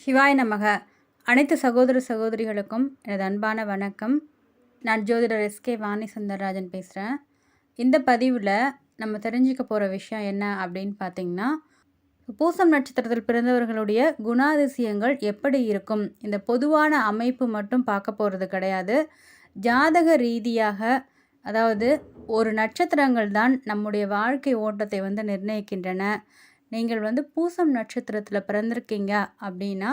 சிவாய் நமக. அனைத்து சகோதர சகோதரிகளுக்கும் எனது அன்பான வணக்கம். நான் ஜோதிடர் எஸ்கே வாணி சுந்தரராஜன் பேசுகிறேன் இந்த பதிவில் நம்ம தெரிஞ்சுக்க போகிற விஷயம் என்ன அப்படின்னு பார்த்தீங்கன்னா பூசம் நட்சத்திரத்தில் பிறந்தவர்களுடைய குணாதிசயங்கள் எப்படி இருக்கும்? இந்த பொதுவான அமைப்பு மட்டும் பார்க்க போகிறது கிடையாது. ஜாதக ரீதியாக அதாவது ஒரு நட்சத்திரங்கள் தான் நம்முடைய வாழ்க்கை ஓட்டத்தை வந்து நிர்ணயிக்கின்றன. நீங்கள் வந்து பூசம் நட்சத்திரத்தில் பிறந்திருக்கீங்க அப்படின்னா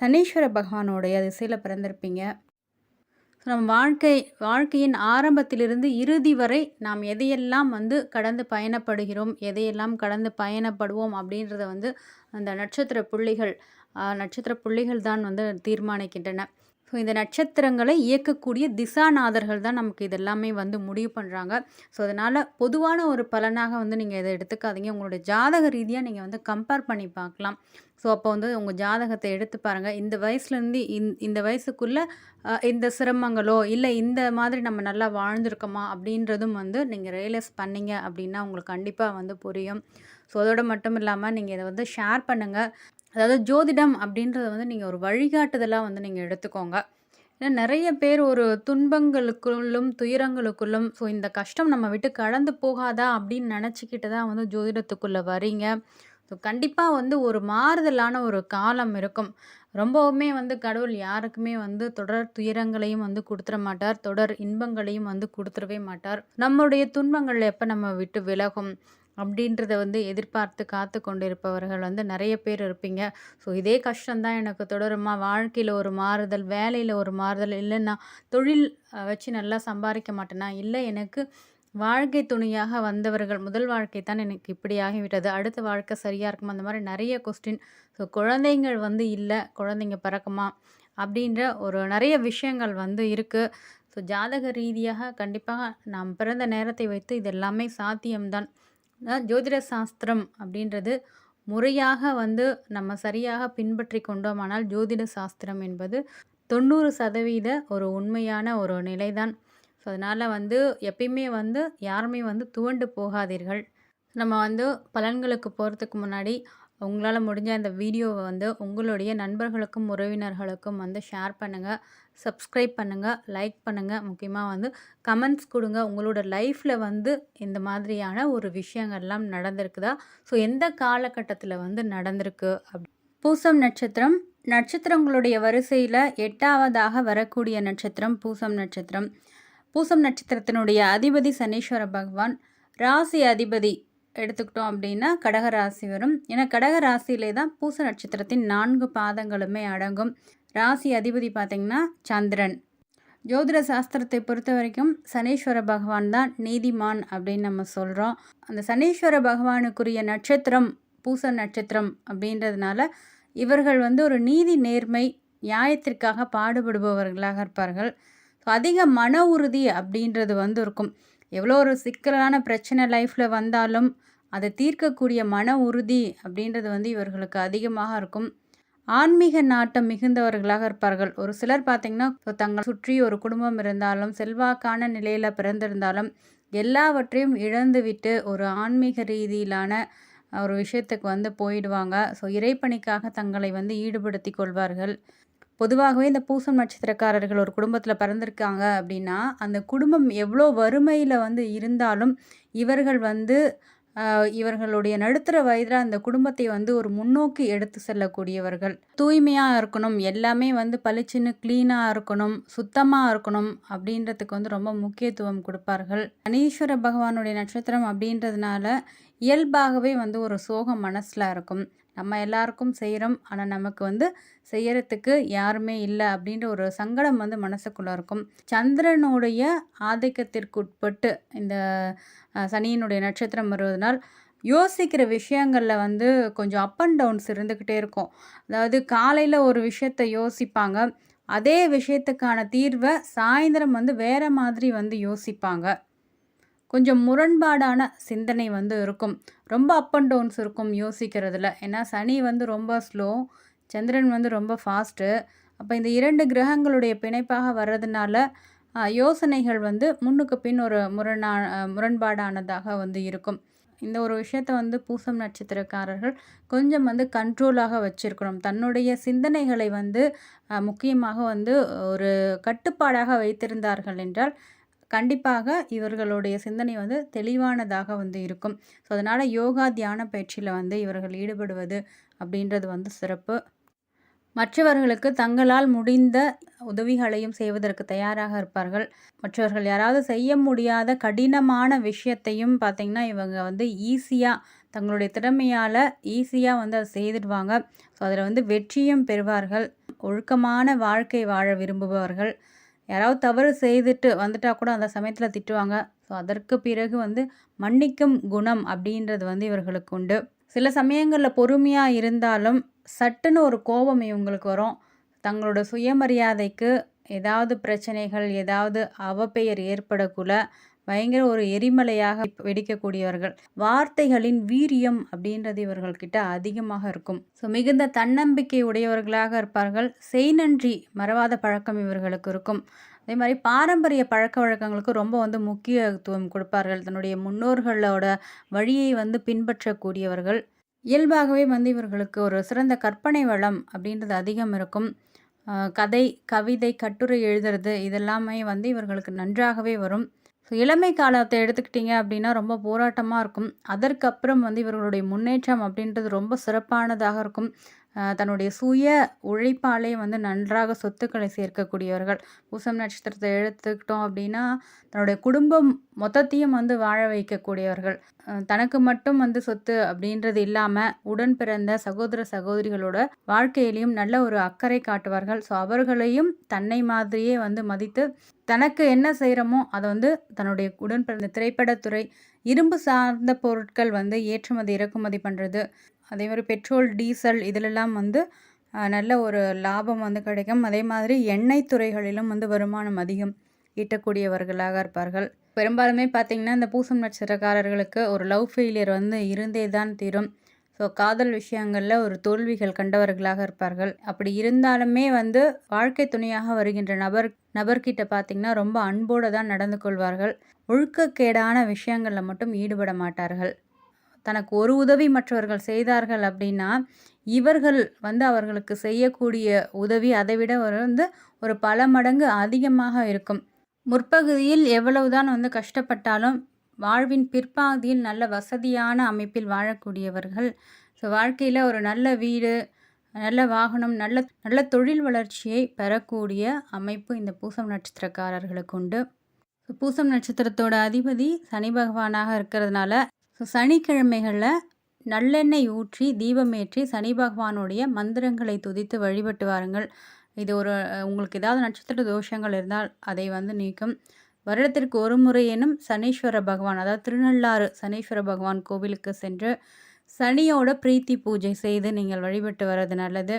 சனீஸ்வர பகவானுடைய திசையில் பிறந்திருப்பீங்க. ஸோ வாழ்க்கை வாழ்க்கையின் ஆரம்பத்திலிருந்து இறுதி வரை நாம் எதையெல்லாம் வந்து கடந்து பயணப்படுகிறோம் எதையெல்லாம் கடந்து பயணப்படுவோம் அப்படின்றத வந்து அந்த நட்சத்திர புள்ளிகள் நட்சத்திர புள்ளிகள் தான் வந்து தீர்மானிக்கின்றன. ஸோ இந்த நட்சத்திரங்களை இயக்கக்கூடிய திசாநாதர்கள் தான் நமக்கு இதெல்லாமே வந்து முடிவு பண்ணுறாங்க ஸோ அதனால் பொதுவான ஒரு பலனாக வந்து நீங்கள் இதை எடுத்துக்காதீங்க. உங்களுடைய ஜாதக ரீதியாக நீங்கள் வந்து கம்பேர் பண்ணி பார்க்கலாம். ஸோ அப்போ வந்து உங்கள் ஜாதகத்தை எடுத்து பாருங்கள் இந்த வயசுலேருந்து இந் இந்த வயசுக்குள்ளே இந்த சிரமங்களோ இல்லை இந்த மாதிரி நம்ம நல்லா வாழ்ந்துருக்கோமா அப்படின்றதும் வந்து நீங்கள் ரியலைஸ் பண்ணீங்க அப்படின்னா உங்களுக்கு கண்டிப்பாக வந்து புரியும். ஸோ அதோட மட்டும் இல்லாமல் நீங்கள் இதை வந்து ஷேர் பண்ணுங்கள் அதாவது ஜோதிடம் அப்படின்றத வந்து நீங்கள் ஒரு வழிகாட்டுதலாக வந்து நீங்கள் எடுத்துக்கோங்க. ஏன்னா நிறைய பேர் ஒரு துன்பங்களுக்குள்ளும் துயரங்களுக்குள்ளும் ஸோ இந்த கஷ்டம் நம்ம விட்டு கடந்து போகாதா அப்படின்னு நினச்சிக்கிட்டு தான் வந்து ஜோதிடத்துக்குள்ளே வரீங்க ஸோ கண்டிப்பாக வந்து ஒரு மாறுதலான ஒரு காலம் இருக்கும். ரொம்பவுமே வந்து கடவுள் யாருக்குமே வந்து தொடர் துயரங்களையும் வந்து கொடுத்துட மாட்டார். தொடர் இன்பங்களையும் வந்து கொடுத்துடவே மாட்டார். நம்மளுடைய துன்பங்கள் எப்போ நம்ம விட்டு விலகும்? அப்படின்றத வந்து எதிர்பார்த்து காத்து கொண்டிருப்பவர்கள் வந்து நிறைய பேர் இருப்பீங்க. ஸோ இதே கஷ்டம்தான் எனக்கு தொடருமா வாழ்க்கையில் ஒரு மாறுதல் வேலையில் ஒரு மாறுதல் இல்லைன்னா தொழில் வச்சு நல்லா சம்பாதிக்க மாட்டேனா? இல்லை எனக்கு வாழ்க்கை துணையாக வந்தவர்கள் முதல் வாழ்க்கை தான் எனக்கு இப்படி ஆகிவிட்டது. அடுத்த வாழ்க்கை சரியாக இருக்குமா? அந்த மாதிரி நிறைய கொஸ்டின் ஸோ குழந்தைங்கள் வந்து இல்லை குழந்தைங்க பிறக்குமா? அப்படின்ற ஒரு நிறைய விஷயங்கள் வந்து இருக்குது ஸோ ஜாதக ரீதியாக கண்டிப்பாக நாம் பிறந்த நேரத்தை வைத்து இது எல்லாமே சாத்தியம்தான். ஜோதிட சாஸ்திரம் அப்படின்றது முறையாக வந்து நம்ம சரியாக பின்பற்றி கொண்டோமானால் ஜோதிட சாஸ்திரம் என்பது தொண்ணூறு சதவீத ஒரு உண்மையான ஒரு நிலைதான். ஸோ அதனால் வந்து எப்பயுமே வந்து யாருமே வந்து துவண்டு போகாதீர்கள். நம்ம வந்து பலன்களுக்கு போகிறதுக்கு முன்னாடி உங்களால் முடிஞ்ச அந்த வீடியோவை வந்து உங்களுடைய நண்பர்களுக்கும் உறவினர்களுக்கும் வந்து ஷேர் பண்ணுங்கள் சப்ஸ்கிரைப் பண்ணுங்கள் லைக் பண்ணுங்கள் முக்கியமாக வந்து கமெண்ட்ஸ் கொடுங்க. உங்களோட லைஃப்பில் வந்து இந்த மாதிரியான ஒரு விஷயங்கள்லாம் நடந்திருக்குதா? ஸோ எந்த காலகட்டத்தில் வந்து நடந்திருக்கு? அப்படி பூசம் நட்சத்திரம் நட்சத்திரங்களுடைய வரிசையில் எட்டாவதாக வரக்கூடிய நட்சத்திரம் பூசம் நட்சத்திரம். பூசம் நட்சத்திரத்தினுடைய அதிபதி சனீஸ்வர பகவான் ராசி அதிபதி எடுத்துக்கிட்டோம் அப்படின்னா கடகராசி வரும். ஏன்னா கடகராசியிலே தான் பூச நட்சத்திரத்தின் நான்கு பாதங்களுமே அடங்கும். ராசி அதிபதி பார்த்திங்கன்னா சந்திரன். ஜோதிட சாஸ்திரத்தை பொறுத்த வரைக்கும் சனீஸ்வர பகவான் தான் நீதிமான் அப்படின்னு நம்ம சொல்கிறோம் அந்த சனீஸ்வர பகவானுக்குரிய நட்சத்திரம் பூச நட்சத்திரம் அப்படின்றதுனால இவர்கள் வந்து ஒரு நீதி நேர்மை நியாயத்திற்காக பாடுபடுபவர்களாக இருப்பார்கள். ஸோ அதிக மன உறுதி அப்படின்றது வந்து இருக்கும் எவ்வளோ ஒரு சிக்கலான பிரச்சனை லைஃப்பில் வந்தாலும் அதை தீர்க்கக்கூடிய மன உறுதி அப்படின்றது வந்து இவர்களுக்கு அதிகமாக இருக்கும். ஆன்மீக நாட்டம் மிகுந்தவர்களாக இருப்பார்கள். ஒரு சிலர் பார்த்திங்கன்னா தங்கள் தங்களை சுற்றி ஒரு குடும்பம் இருந்தாலும் செல்வாக்கான நிலையில் பிறந்திருந்தாலும் எல்லாவற்றையும் இழந்துவிட்டு ஒரு ஆன்மீக ரீதியிலான ஒரு விஷயத்துக்கு வந்து போயிடுவாங்க. ஸோ இறைப்பணிக்காக தங்களை வந்து ஈடுபடுத்தி கொள்வார்கள். பொதுவாகவே இந்த பூசம் நட்சத்திரக்காரர்கள் ஒரு குடும்பத்தில் பிறந்திருக்காங்க அப்படின்னா அந்த குடும்பம் எவ்வளோ வறுமையில் வந்து இருந்தாலும் இவர்கள் வந்து இவர்களுடைய நடுத்தர வயதில் அந்த குடும்பத்தை வந்து ஒரு முன்னோக்கி எடுத்து செல்லக்கூடியவர்கள். தூய்மையாக இருக்கணும் எல்லாமே வந்து பளிச்சுன்னு க்ளீனாக இருக்கணும் சுத்தமாக இருக்கணும் அப்படின்றதுக்கு வந்து ரொம்ப முக்கியத்துவம் கொடுப்பார்கள். சனீஸ்வர பகவானுடைய நட்சத்திரம் அப்படின்றதுனால இயல்பாகவே வந்து ஒரு சோகம் மனசில் இருக்கும். நம்ம எல்லாருக்கும் செய்கிறோம் ஆனால் நமக்கு வந்து செய்யறதுக்கு யாருமே இல்லை அப்படின்ற ஒரு சங்கடம் வந்து மனசுக்குள்ளே இருக்கும். சந்திரனுடைய ஆதிக்கத்திற்குட்பட்டு இந்த சனியினுடைய நட்சத்திரம் வருவதனால் யோசிக்கிற விஷயங்களில் வந்து கொஞ்சம் அப் அண்ட் டவுன்ஸ் இருந்துக்கிட்டே இருக்கும். அதாவது காலையில் ஒரு விஷயத்தை யோசிப்பாங்க. அதே விஷயத்துக்கான தீர்வை சாயந்தரம் வந்து வேறு மாதிரி வந்து யோசிப்பாங்க. கொஞ்சம் முரண்பாடான சிந்தனை வந்து இருக்கும். ரொம்ப அப் அண்ட் டவுன்ஸ் இருக்கும் யோசிக்கிறதுல. ஏன்னா சனி வந்து ரொம்ப ஸ்லோ சந்திரன் வந்து ரொம்ப ஃபாஸ்ட்டு அப்போ இந்த இரண்டு கிரகங்களுடைய பிணைப்பாக வர்றதுனால யோசனைகள் வந்து முன்னுக்கு பின் ஒரு முரணா முரண்பாடானதாக வந்து இருக்கும். இந்த ஒரு விஷயத்த வந்து பூசம் நட்சத்திரக்காரர்கள் கொஞ்சம் வந்து கண்ட்ரோலாக வச்சிருக்கணும். தன்னுடைய சிந்தனைகளை வந்து முக்கியமாக வந்து ஒரு கட்டுப்பாடாக வைத்திருந்தார்கள் என்றால், கண்டிப்பாக இவர்களுடைய சிந்தனை வந்து தெளிவானதாக வந்து இருக்கும். ஸோ, அதனால் யோகா, தியான பயிற்சியில் வந்து இவர்கள் ஈடுபடுவது அப்படின்றது வந்து சிறப்பு. மற்றவர்களுக்கு தங்களால் முடிந்த உதவிகளையும் செய்வதற்கு தயாராக இருப்பார்கள். மற்றவர்கள் யாராவது செய்ய முடியாத கடினமான விஷயத்தையும் பார்த்தீங்கன்னா, இவங்க வந்து ஈஸியாக தங்களுடைய திறமையால் ஈஸியாக வந்து அதை செய்துடுவாங்க. ஸோ, அதில் வந்து வெற்றியும் பெறுவார்கள். ஒழுக்கமான வாழ்க்கை வாழ விரும்புபவர்கள். யாராவது தவறு செய்துட்டு வந்துட்டா கூட அந்த சமயத்தில் திட்டுவாங்க. ஸோ, அதற்கு பிறகு வந்து மன்னிக்கும் குணம் அப்படின்றது வந்து இவர்களுக்கு உண்டு. சில சமயங்களில் பொறுமையாக இருந்தாலும், சட்டுன்னு ஒரு கோபம் இவங்களுக்கு வரும். தங்களோட சுயமரியாதைக்கு ஏதாவது பிரச்சனைகள், ஏதாவது அவப்பெயர் ஏற்படக்குள்ள பயங்கர ஒரு எரிமலையாக வெடிக்கக்கூடியவர்கள். வார்த்தைகளின் வீரியம் அப்படின்றது இவர்கள்கிட்ட அதிகமாக இருக்கும். ஸோ, மிகுந்த தன்னம்பிக்கை உடையவர்களாக இருப்பார்கள். செய்நன்றி மறவாத பழக்கம் இவர்களுக்கு இருக்கும். அதே மாதிரி பாரம்பரிய பழக்க வழக்கங்களுக்கு ரொம்ப வந்து முக்கியத்துவம் கொடுப்பார்கள். தன்னுடைய முன்னோர்களோட வழியை வந்து பின்பற்றக்கூடியவர்கள். இயல்பாகவே வந்து இவர்களுக்கு ஒரு சிறந்த கற்பனை வளம் அப்படின்றது அதிகம் இருக்கும். கதை, கவிதை, கட்டுரை எழுதுறது இதெல்லாமே வந்து இவர்களுக்கு நன்றாகவே வரும். ஸோ, இளமை காலத்தை எடுத்துக்கிட்டிங்க அப்படின்னா, ரொம்ப போராட்டமாக இருக்கும். அதற்கப்புறம் வந்து இவர்களுடைய முன்னேற்றம் அப்படின்றது ரொம்ப சிறப்பானதாக இருக்கும். தன்னுடைய சுய உழைப்பாலே வந்து நன்றாக சொத்துக்களை சேர்க்கக்கூடியவர்கள். பூசம் நட்சத்திரத்தை எடுத்துக்கிட்டோம் அப்படின்னா, தன்னுடைய குடும்பம் மொத்தத்தையும் வந்து வாழ வைக்கக்கூடியவர்கள். தனக்கு மட்டும் வந்து சொத்து அப்படின்றது இல்லாமல் உடன் பிறந்த சகோதர, சகோதரிகளோட வாழ்க்கையிலையும் நல்ல ஒரு அக்கறை காட்டுவார்கள். ஸோ, அவர்களையும் தன்னை மாதிரியே வந்து மதித்து, தனக்கு என்ன செய்கிறோமோ அதை வந்து தன்னுடைய உடன் பிறந்த திரைப்படத்துறை, இரும்பு சார்ந்த பொருட்கள் வந்து ஏற்றுமதி, இறக்குமதி பண்ணுறது அதே மாதிரி பெட்ரோல், டீசல் இதிலெல்லாம் வந்து நல்ல ஒரு லாபம் வந்து கிடைக்கும். அதே மாதிரி எண்ணெய் துறைகளிலும் வந்து வருமானம் அதிகம் ஈட்டக்கூடியவர்களாக இருப்பார்கள். பெரும்பாலுமே பார்த்தீங்கன்னா, இந்த பூசம் நட்சத்திரக்காரர்களுக்கு ஒரு லவ் ஃபெயிலியர் வந்து இருந்தே தான் தீரும். ஸோ, காதல் விஷயங்களில் ஒரு தோல்விகள் கண்டவர்களாக இருப்பார்கள். அப்படி இருந்தாலுமே வந்து வாழ்க்கை துணையாக வருகின்ற நபர் நபர்கிட்ட பார்த்திங்கன்னா ரொம்ப அன்போடு தான் நடந்து கொள்வார்கள். ஒழுக்கக்கேடான விஷயங்களில் மட்டும் ஈடுபட மாட்டார்கள். தனக்கு ஒரு உதவி மற்றவர்கள் செய்தார்கள் அப்படின்னா, இவர்கள் வந்து அவர்களுக்கு செய்யக்கூடிய உதவி அதைவிட ஒரு வந்து ஒரு பல மடங்கு அதிகமாக இருக்கும். முற்பகுதியில் எவ்வளவுதான் வந்து கஷ்டப்பட்டாலும், வாழ்வின் பிற்பாதியில் நல்ல வசதியான அமைப்பில் வாழக்கூடியவர்கள். ஸோ, வாழ்க்கையில் ஒரு நல்ல வீடு, நல்ல வாகனம், நல்ல நல்ல தொழில் வளர்ச்சியை பெறக்கூடிய அமைப்பு இந்த பூசம் நட்சத்திரக்காரர்களுக்கு உண்டு. பூசம் நட்சத்திரத்தோட அதிபதி சனி பகவானாக இருக்கிறதுனால, ஸோ சனிக்கிழமைகளில் நல்லெண்ணெய் ஊற்றி தீபமேற்றி சனி பகவானுடைய மந்திரங்களை துதித்து வழிபட்டு வாருங்கள். இது ஒரு உங்களுக்கு ஏதாவது நட்சத்திர தோஷங்கள் இருந்தால் அதை வந்து நீக்கும். வருடத்திற்கு ஒரு முறையேனும் சனீஸ்வர பகவான் அதாவது திருநள்ளாறு சனீஸ்வர பகவான் கோவிலுக்கு சென்று, சனியோட பிரீத்தி பூஜை செய்து நீங்கள் வழிபட்டு வர்றது நல்லது.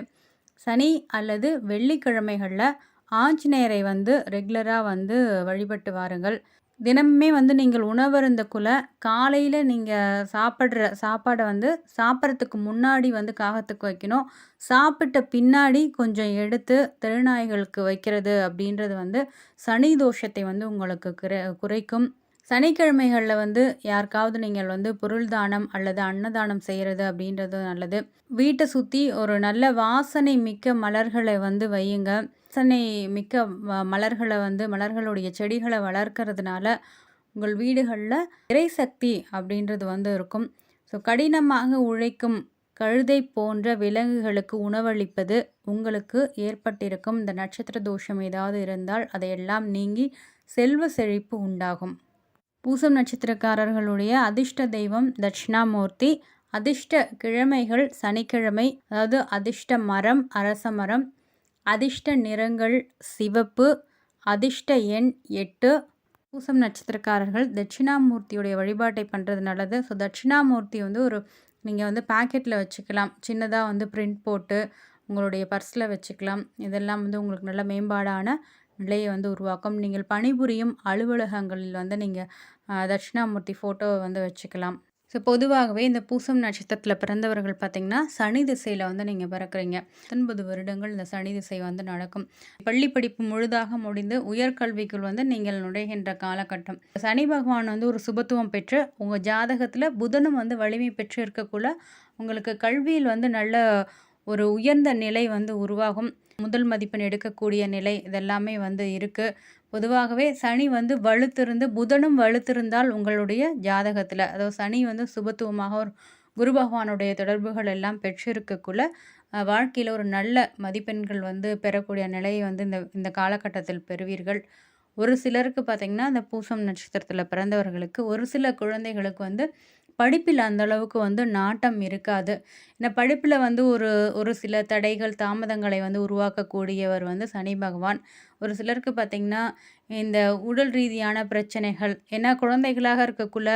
சனி அல்லது வெள்ளிக்கிழமைகளில் ஆஞ்சநேயரை வந்து ரெகுலராக வந்து வழிபட்டு வாருங்கள். தினமுமே வந்து நீங்கள் உணவருந்தக்குள்ள காலையில் நீங்கள் சாப்பிட்ற சாப்பாடை வந்து சாப்பிட்றதுக்கு முன்னாடி வந்து காகத்துக்கு வைக்கணும். சாப்பிட்ட பின்னாடி கொஞ்சம் எடுத்து திருநாய்களுக்கு வைக்கிறது அப்படின்றது வந்து சனி தோஷத்தை வந்து உங்களுக்கு குறை குறைக்கும். சனிக்கிழமைகளில் வந்து யாருக்காவது நீங்கள் வந்து பொருள் தானம் அல்லது அன்னதானம் செய்கிறது அப்படின்றது நல்லது. வீட்டை சுற்றி ஒரு நல்ல வாசனை மிக்க மலர்களை வந்து வையுங்க. வாசனை மிக்க மலர்களை வந்து மலர்களுடைய செடிகளை வளர்க்கறதுனால, உங்கள் வீடுகளில் இறைசக்தி அப்படின்றது வந்து இருக்கும். ஸோ, கடினமாக உழைக்கும் கழுதை போன்ற விலங்குகளுக்கு உணவளிப்பது உங்களுக்கு ஏற்பட்டிருக்கும் இந்த நட்சத்திர தோஷம் ஏதாவது இருந்தால், அதையெல்லாம் நீங்கி செல்வ செழிப்பு உண்டாகும். பூசம் நட்சத்திரக்காரர்களுடைய அதிர்ஷ்ட தெய்வம் தட்சிணாமூர்த்தி. அதிர்ஷ்ட கிழமைகள் சனிக்கிழமை. அதாவது அதிர்ஷ்ட மரம் அரச மரம். அதிர்ஷ்ட நிறங்கள் சிவப்பு. அதிர்ஷ்ட எண் எட்டு பூசம் நட்சத்திரக்காரர்கள் தட்சிணாமூர்த்தியுடைய வழிபாட்டை பண்ணுறது நல்லது. ஸோ, தட்சிணாமூர்த்தி வந்து ஒரு நீங்கள் வந்து பேக்கெட்டில் வச்சுக்கலாம். சின்னதாக வந்து பிரிண்ட் போட்டு உங்களுடைய பர்ஸில் வச்சுக்கலாம். இதெல்லாம் வந்து உங்களுக்கு நல்ல மேம்பாடான நிலையை வந்து உருவாக்கும். நீங்கள் பணிபுரியும் அலுவலகங்களில் வந்து நீங்கள் தட்சிணாமூர்த்தி ஃபோட்டோவை வந்து வச்சுக்கலாம். ஸோ பொதுவாகவே இந்த பூசம் நட்சத்திரத்தில் பிறந்தவர்கள் பார்த்திங்கன்னா சனி திசையில் வந்து நீங்கள் பிறக்கிறீங்க. பத்தொன்பது வருடங்கள் இந்த சனி திசை வந்து நடக்கும். பள்ளி படிப்பு முழுதாக முடிந்து உயர்கல்விக்குள் வந்து நீங்கள் நுழைகின்ற காலகட்டம். சனி பகவான் வந்து ஒரு சுபத்துவம் பெற்று உங்கள் ஜாதகத்தில் புதனும் வந்து வலிமை பெற்று இருக்கக்குள்ள உங்களுக்கு கல்வியில் வந்து நல்ல ஒரு உயர்ந்த நிலை வந்து உருவாகும். முதல் மதிப்பெண் எடுக்கக்கூடிய நிலை இதெல்லாமே வந்து இருக்குது பொதுவாகவே சனி வந்து வலுத்திருந்து புதனும் வலுத்திருந்தால் உங்களுடைய ஜாதகத்தில் அதாவது சனி வந்து சுபத்துவமாக ஒரு குரு பகவானுடைய தொடர்புகள் எல்லாம் பெற்றிருக்கக்குள்ள வாழ்க்கையில் ஒரு நல்ல மதிப்பெண்கள் வந்து பெறக்கூடிய நிலையை வந்து இந்த இந்த காலகட்டத்தில் பெறுவீர்கள். ஒரு சிலருக்கு பார்த்திங்கன்னா அந்த பூசம் நட்சத்திரத்தில் பிறந்தவர்களுக்கு ஒரு சில குழந்தைகளுக்கு வந்து படிப்பில் அந்த அளவுக்கு வந்து நாட்டம் இருக்காது. இந்த படிப்பில் வந்து ஒரு ஒரு சில தடைகள் தாமதங்களை வந்து உருவாக்கக்கூடியவர் வந்து சனி பகவான். ஒரு சிலருக்கு பார்த்திங்கன்னா இந்த உடல் ரீதியான பிரச்சனைகள் ஏன்னா குழந்தைகளாக இருக்கக்குள்ள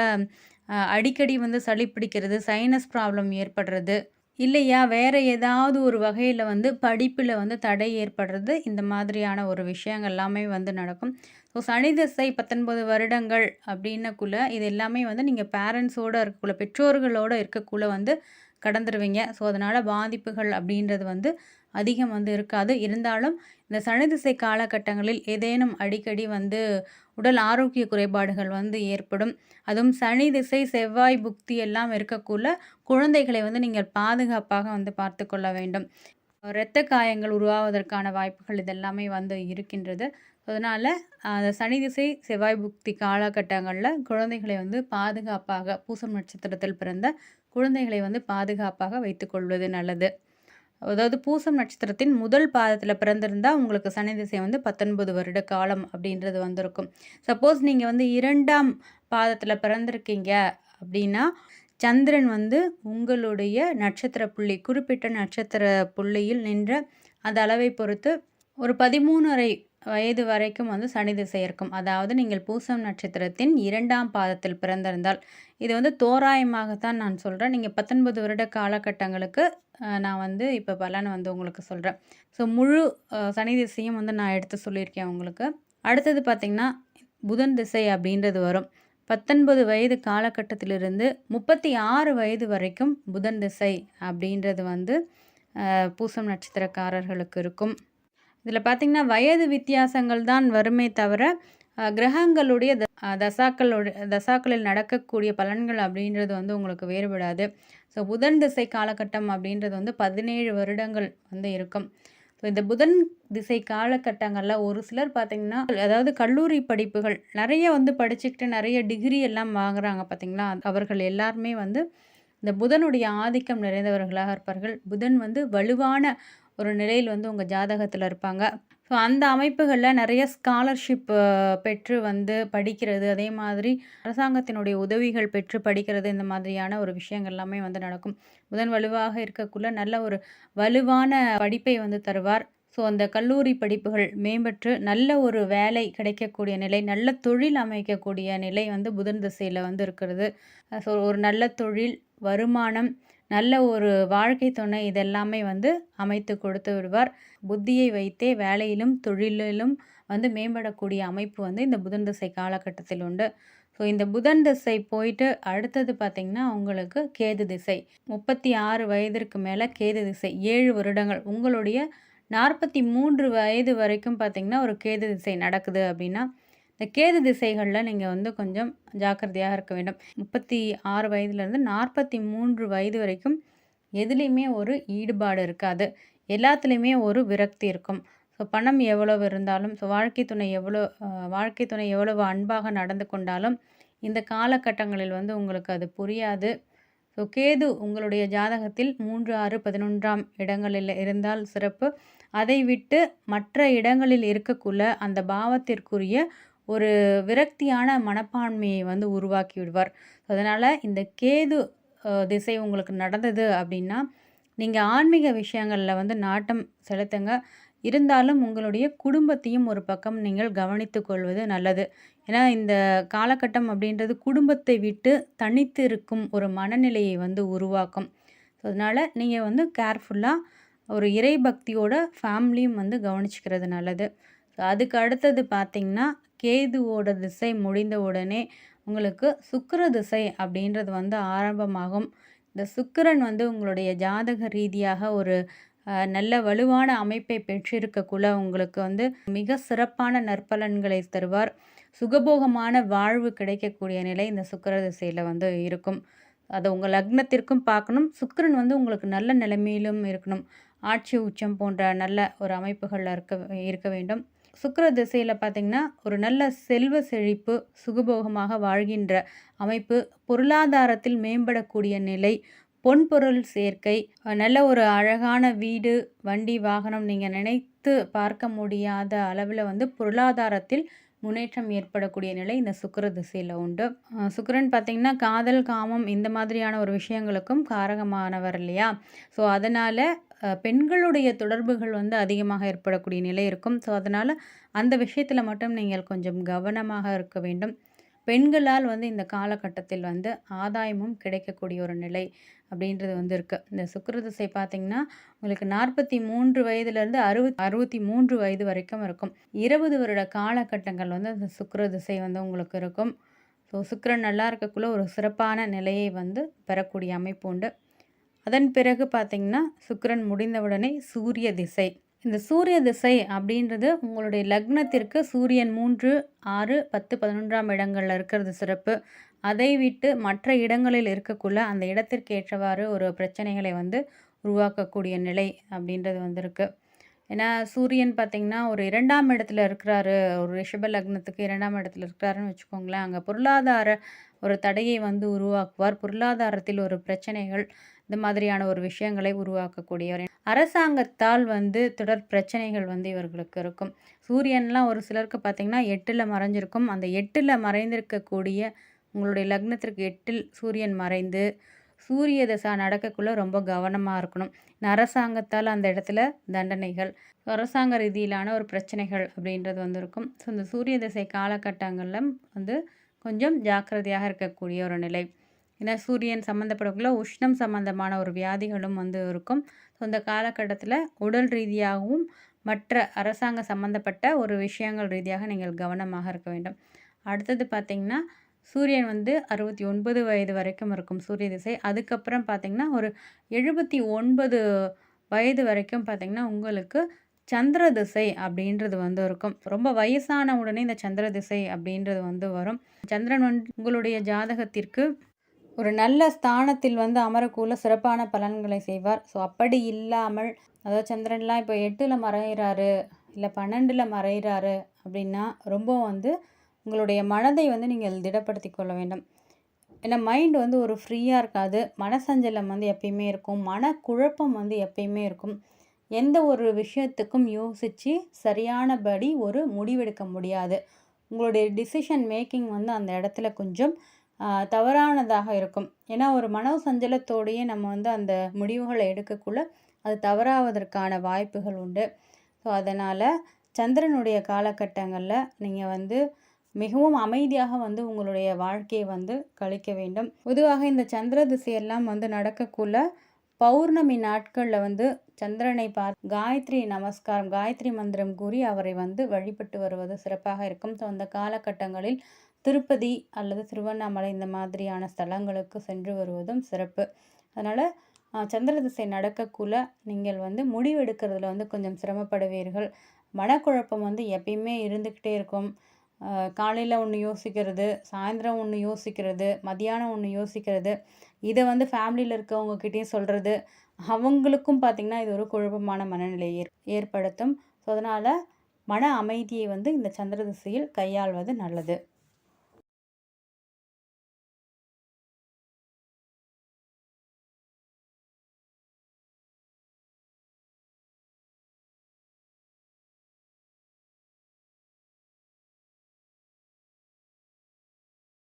அடிக்கடி வந்து சளி பிடிக்கிறது சைனஸ் ப்ராப்ளம் ஏற்படுறது இல்லையா? வேறு ஏதாவது ஒரு வகையில் வந்து படிப்பில் வந்து தடை ஏற்படுறது இந்த மாதிரியான ஒரு விஷயங்கள் எல்லாமே வந்து நடக்கும். ஸோ சனி திசை பத்தொன்பது வருடங்கள் அப்படின்னக்குள்ள இது எல்லாமே வந்து நீங்கள் பேரண்ட்ஸோடு இருக்கக்குள்ள பெற்றோர்களோடு இருக்கக்குள்ள வந்து கடந்துருவீங்க. ஸோ அதனால் பாதிப்புகள் அப்படின்றது வந்து அதிகம் வந்து இருக்காது. இருந்தாலும் இந்த சனி திசை காலகட்டங்களில் ஏதேனும் அடிக்கடி வந்து உடல் ஆரோக்கிய குறைபாடுகள் வந்து ஏற்படும். அதுவும் சனி திசை செவ்வாய் புக்தி எல்லாம் இருக்கக்குள்ள குழந்தைகளை வந்து நீங்கள் பாதுகாப்பாக வந்து பார்த்து கொள்ள வேண்டும். இரத்த காயங்கள் உருவாவதற்கான வாய்ப்புகள் இதெல்லாமே வந்து இருக்கின்றது. அதனால் அந்த சனி திசை செவ்வாய் புக்தி காலகட்டங்களில் குழந்தைகளை வந்து பாதுகாப்பாக பூசம் நட்சத்திரத்தில் பிறந்த குழந்தைகளை வந்து பாதுகாப்பாக வைத்துக்கொள்வது நல்லது. அதாவது பூசம் நட்சத்திரத்தின் முதல் பாதத்தில் பிறந்திருந்தால் உங்களுக்கு சனி திசை வந்து பத்தொன்பது வருட காலம் அப்படின்றது வந்திருக்கும். சப்போஸ் நீங்கள் வந்து இரண்டாம் பாதத்தில் பிறந்திருக்கீங்க அப்படின்னா சந்திரன் வந்து உங்களுடைய நட்சத்திர புள்ளி குறிப்பிட்ட நட்சத்திர புள்ளியில் நின்ற அந்த அளவை பொறுத்து ஒரு பதிமூணரை வயது வரைக்கும் வந்து சனி திசை இருக்கும். அதாவது நீங்கள் பூசம் நட்சத்திரத்தின் இரண்டாம் பாதத்தில் பிறந்திருந்தால் இது வந்து தோராயமாகத்தான் நான் சொல்கிறேன் நீங்கள் பத்தொன்பது வருட காலகட்டங்களுக்கு நான் வந்து இப்போ பலன் வந்து உங்களுக்கு சொல்கிறேன் ஸோ முழு சனி திசையும் வந்து நான் எடுத்து சொல்லியிருக்கேன் உங்களுக்கு. அடுத்தது பார்த்திங்கன்னா புதன் திசை அப்படின்றது வரும். பத்தொன்பது வயது காலகட்டத்திலிருந்து முப்பத்தி ஆறு வயது வரைக்கும் புதன் திசை அப்படின்றது வந்து பூசம் நட்சத்திரக்காரர்களுக்கு இருக்கும். இதில் பார்த்திங்கன்னா வயது வித்தியாசங்கள் தான் வருமே தவிர கிரகங்களுடைய தசாக்களுடைய தசாக்களில் நடக்கக்கூடிய பலன்கள் அப்படின்றது வந்து உங்களுக்கு வேறுபடாது. ஸோ புதன் திசை காலகட்டம் அப்படின்றது வந்து பதினேழு வருடங்கள் வந்து இருக்கும். ஸோ இந்த புதன் திசை காலகட்டங்களில் ஒரு சிலர் பார்த்திங்கன்னா அதாவது கல்லூரி படிப்புகள் நிறைய வந்து படிச்சுக்கிட்டு நிறைய டிகிரி எல்லாம் வாங்குறாங்க பார்த்திங்களா? அவர்கள் எல்லாருமே வந்து இந்த புதனுடைய ஆதிக்கம் நிறைந்தவர்களாக இருப்பார்கள். புதன் வந்து வலுவான ஒரு நிலையில் வந்து உங்கள் ஜாதகத்தில் இருப்பாங்க. ஸோ அந்த அமைப்புகளில் நிறைய ஸ்காலர்ஷிப் பெற்று வந்து படிக்கிறது அதே மாதிரி அரசாங்கத்தினுடைய உதவிகள் பெற்று படிக்கிறது இந்த மாதிரியான ஒரு விஷயங்கள் எல்லாமே வந்து நடக்கும். புதன் வலுவாக இருக்கக்குள்ள நல்ல ஒரு வலுவான படிப்பை வந்து தருவார். ஸோ அந்த கல்லூரி படிப்புகள் மேம்பட்டு நல்ல ஒரு வேலை கிடைக்கக்கூடிய நிலை நல்ல தொழில் அமைக்கக்கூடிய நிலை வந்து புதன் திசையில் வந்து இருக்கிறது. ஸோ ஒரு நல்ல தொழில் வருமானம் நல்ல ஒரு வாழ்க்கை துணை இதெல்லாமே வந்து அமைத்து கொடுத்து விடுவார். புத்தியை வைத்தே வேலையிலும் தொழிலிலும் வந்து மேம்படக்கூடிய அமைப்பு வந்து இந்த புதன் திசை காலகட்டத்தில் உண்டு. ஸோ இந்த புதன் திசை போயிட்டு அடுத்தது பார்த்திங்கன்னா உங்களுக்கு கேது திசை. முப்பத்தி ஆறு வயதிற்கு மேலே கேது திசை. ஏழு வருடங்கள். உங்களுடைய நாற்பத்தி மூன்று வயது வரைக்கும் பார்த்திங்கன்னா ஒரு கேது திசை நடக்குது அப்படின்னா இந்த கேது திசைகளில் நீங்கள் வந்து கொஞ்சம் ஜாக்கிரதையாக இருக்க வேண்டும். முப்பத்தி ஆறு வயதுலேருந்து நாற்பத்தி மூன்று வயது வரைக்கும் எதுலேயுமே ஒரு ஈடுபாடு இருக்காது. எல்லாத்துலேயுமே ஒரு விரக்தி இருக்கும். ஸோ பணம் எவ்வளவு இருந்தாலும் ஸோ வாழ்க்கை துணை எவ்வளோ வாழ்க்கை துணை எவ்வளவு அன்பாக நடந்து கொண்டாலும் இந்த காலகட்டங்களில் வந்து உங்களுக்கு அது புரியாது. ஸோ கேது உங்களுடைய ஜாதகத்தில் மூன்று ஆறு பதினொன்றாம் இடங்களில் இருந்தால் சிறப்பு. அதை விட்டு மற்ற இடங்களில் இருக்கக்குள்ள அந்த பாவத்திற்குரிய ஒரு விரக்தியான மனப்பான்மையை வந்து உருவாக்கி விடுவார் அதனால் இந்த கேது திசை உங்களுக்கு நடந்தது அப்படின்னா நீங்கள் ஆன்மீக விஷயங்களில் வந்து நாட்டம் செலுத்துங்க. இருந்தாலும் உங்களுடைய குடும்பத்தையும் ஒரு பக்கம் நீங்கள் கவனித்து கொள்வது நல்லது. ஏன்னா இந்த காலகட்டம் அப்படின்றது குடும்பத்தை விட்டு தனித்து இருக்கும் ஒரு மனநிலையை வந்து உருவாக்கும். ஸோ அதனால் நீங்கள் வந்து கேர்ஃபுல்லாக ஒரு இறை பக்தியோட ஃபேமிலியும் வந்து கவனிச்சிக்கிறது நல்லது. ஸோ அதுக்கு அடுத்தது பார்த்திங்கன்னா கேதுவோட திசை முடிந்த உடனே உங்களுக்கு சுக்கர திசை அப்படின்றது வந்து ஆரம்பமாகும். இந்த சுக்கிரன் வந்து உங்களுடைய ஜாதக ரீதியாக ஒரு நல்ல வலுவான அமைப்பை பெற்றிருக்கக்குள்ள உங்களுக்கு வந்து மிக சிறப்பான நற்பலன்களை தருவார். சுகபோகமான வாழ்வு கிடைக்கக்கூடிய நிலை இந்த சுக்கிர திசையில் வந்து இருக்கும். அது உங்கள் லக்னத்திற்கும் பார்க்கணும். சுக்கரன் வந்து உங்களுக்கு நல்ல நிலைமையிலும் இருக்கணும். ஆட்சி உச்சம் போன்ற நல்ல ஒரு அமைப்புகளில் இருக்க இருக்க வேண்டும். சுக்கர திசையில் பார்த்தீங்கன்னா ஒரு நல்ல செல்வ செழிப்பு சுகபோகமாக வாழ்கின்ற அமைப்பு பொருளாதாரத்தில் மேம்படக்கூடிய நிலை பொன்பொருள் சேர்க்கை நல்ல ஒரு அழகான வீடு வண்டி வாகனம் நீங்கள் நினைத்து பார்க்க முடியாத அளவில் வந்து பொருளாதாரத்தில் முன்னேற்றம் ஏற்படக்கூடிய நிலை இந்த சுக்கர திசையில் உண்டு. சுக்கரன் பார்த்திங்கன்னா காதல் காமம் இந்த மாதிரியான ஒரு விஷயங்களுக்கும் காரகமானவர் இல்லையா? ஸோ அதனால் பெண்களுடைய தொடர்புகள் வந்து அதிகமாக ஏற்படக்கூடிய நிலை இருக்கும். ஸோ அதனால் அந்த விஷயத்தில் மட்டும் நீங்கள் கொஞ்சம் கவனமாக இருக்க வேண்டும். பெண்களால் வந்து இந்த காலகட்டத்தில் வந்து ஆதாயமும் கிடைக்கக்கூடிய ஒரு நிலை அப்படின்றது வந்து இருக்குது இந்த சுக்கிர திசை பார்த்தீங்கன்னா உங்களுக்கு நாற்பத்தி மூன்று வயதுலேருந்து அறுபத் அறுபத்தி மூன்று வயது வரைக்கும் இருக்கும். இருபது வருட காலகட்டங்கள் வந்து அந்த சுக்கிர திசை வந்து உங்களுக்கு இருக்கும். ஸோ சுக்கரன் நல்லா இருக்கக்குள்ள ஒரு சிறப்பான நிலையை வந்து பெறக்கூடிய அமைப்பு உண்டு. அதன் பிறகு பார்த்திங்கன்னா சுக்கிரன் முடிந்தவுடனே சூரிய திசை. இந்த சூரிய திசை அப்படின்றது உங்களுடைய லக்னத்திற்கு சூரியன் மூன்று ஆறு பத்து பதினொன்றாம் இடங்களில் இருக்கிறது சிறப்பு. அதை விட்டு மற்ற இடங்களில் இருக்கக்குள்ள அந்த இடத்திற்கு ஏற்றவாறு ஒரு பிரச்சனைகளை வந்து உருவாக்கக்கூடிய நிலை அப்படின்றது வந்திருக்கு. ஏன்னா சூரியன் பார்த்திங்கன்னா ஒரு இரண்டாம் இடத்துல இருக்கிறாரு. ஒரு ரிஷப லக்னத்துக்கு இரண்டாம் இடத்துல இருக்கிறாருன்னு வச்சுக்கோங்களேன். அங்கே பொருளாதார ஒரு தடையை வந்து உருவாக்குவார். பொருளாதாரத்தில் ஒரு பிரச்சனைகள் இந்த மாதிரியான ஒரு விஷயங்களை உருவாக்கக்கூடியவர். அரசாங்கத்தால் வந்து தொடர் பிரச்சனைகள் வந்து இவர்களுக்கு இருக்கும். சூரியன்லாம் ஒரு சிலருக்கு பார்த்திங்கன்னா எட்டில் மறைஞ்சிருக்கும். அந்த எட்டில் மறைந்திருக்கக்கூடிய உங்களுடைய லக்னத்திற்கு எட்டில் சூரியன் மறைந்து சூரிய தசா நடக்கக்குள்ளே ரொம்ப கவனமாக இருக்கணும். அரசாங்கத்தால் அந்த இடத்துல தண்டனைகள் அரசாங்க ரீதியிலான ஒரு பிரச்சனைகள் அப்படின்றது வந்து இருக்கும் ஸோ இந்த சூரிய திசை காலகட்டங்களில் வந்து கொஞ்சம் ஜாக்கிரதையாக இருக்கக்கூடிய ஒரு நிலை. ஏன்னா சூரியன் சம்மந்தப்படக்குள்ள உஷ்ணம் சம்மந்தமான ஒரு வியாதிகளும் வந்து இருக்கும். ஸோ இந்த காலகட்டத்தில் உடல் ரீதியாகவும் மற்ற அரசாங்க சம்மந்தப்பட்ட ஒரு விஷயங்கள் ரீதியாக நீங்கள் கவனமாக இருக்க வேண்டும். அடுத்தது பார்த்திங்கன்னா சூரியன் வந்து அறுபத்தி ஒன்பது வயது வரைக்கும் இருக்கும் சூரிய திசை. அதுக்கப்புறம் பார்த்திங்கன்னா ஒரு எழுபத்தி ஒன்பது வயது வரைக்கும் பார்த்திங்கன்னா உங்களுக்கு சந்திர திசை அப்படின்றது வந்து இருக்கும். ரொம்ப வயசான உடனே இந்த சந்திர திசை அப்படின்றது வந்து வரும். சந்திரன் வந்து உங்களுடைய ஜாதகத்திற்கு ஒரு நல்ல ஸ்தானத்தில் வந்து அமரக்குள்ள சிறப்பான பலன்களை செய்வார். ஸோ அப்படி இல்லாமல் அதாவது சந்திரன்லாம் இப்போ எட்டில் மறைகிறாரு இல்லை பன்னெண்டில் மறைகிறாரு அப்படின்னா ரொம்ப வந்து உங்களுடைய மனதை வந்து நீங்கள் திடப்படுத்தி கொள்ள வேண்டும். ஏன்னா மைண்ட் வந்து ஒரு ஃப்ரீயாக இருக்காது. மனசஞ்சலம் வந்து எப்பயுமே இருக்கும். மனக்குழப்பம் வந்து எப்பயுமே இருக்கும். எந்த ஒரு விஷயத்துக்கும் யோசித்து சரியானபடி ஒரு முடிவெடுக்க முடியாது. உங்களுடைய டிசிஷன் மேக்கிங் வந்து அந்த இடத்துல கொஞ்சம் தவறானதாக இருக்கும். ஏன்னா ஒரு மனோ சஞ்சலத்தோடையே நம்ம வந்து அந்த முடிவுகளை எடுக்கக்குள்ள அது தவறாவதற்கான வாய்ப்புகள் உண்டு. ஸோ அதனால் சந்திரனுடைய காலகட்டங்களில் நீங்கள் வந்து மிகவும் அமைதியாக வந்து உங்களுடைய வாழ்க்கையை வந்து கழிக்க வேண்டும். பொதுவாக இந்த சந்திர திசையெல்லாம் வந்து நடக்கக்குள்ள பௌர்ணமி நாட்களில் வந்து சந்திரனை பார் காயத்ரி நமஸ்காரம் காயத்ரி மந்திரம் கூறி அவரை வந்து வழிபட்டு வருவது சிறப்பாக இருக்கும். ஸோ அந்த காலகட்டங்களில் திருப்பதி அல்லது திருவண்ணாமலை இந்த மாதிரியான ஸ்தலங்களுக்கு சென்று வருவதும் சிறப்பு. அதனால் சந்திர திசை நடக்கக்குள்ள நீங்கள் வந்து முடிவெடுக்கிறதுல வந்து கொஞ்சம் சிரமப்படுவீர்கள். மனக்குழப்பம் வந்து எப்பயுமே இருந்துக்கிட்டே இருக்கும். காலையில் ஒன்று யோசிக்கிறது சாயந்தரம் ஒன்று யோசிக்கிறது மதியானம் ஒன்று யோசிக்கிறது. இதை வந்து ஃபேமிலியில் இருக்கவங்கக்கிட்டேயும் சொல்கிறது அவங்களுக்கும் பார்த்திங்கன்னா இது ஒரு குழப்பமான மனநிலையை ஏற் ஏற்படுத்தும். ஸோ அதனால் மன அமைதியை வந்து இந்த சந்திர திசையில் கையாள்வது நல்லது.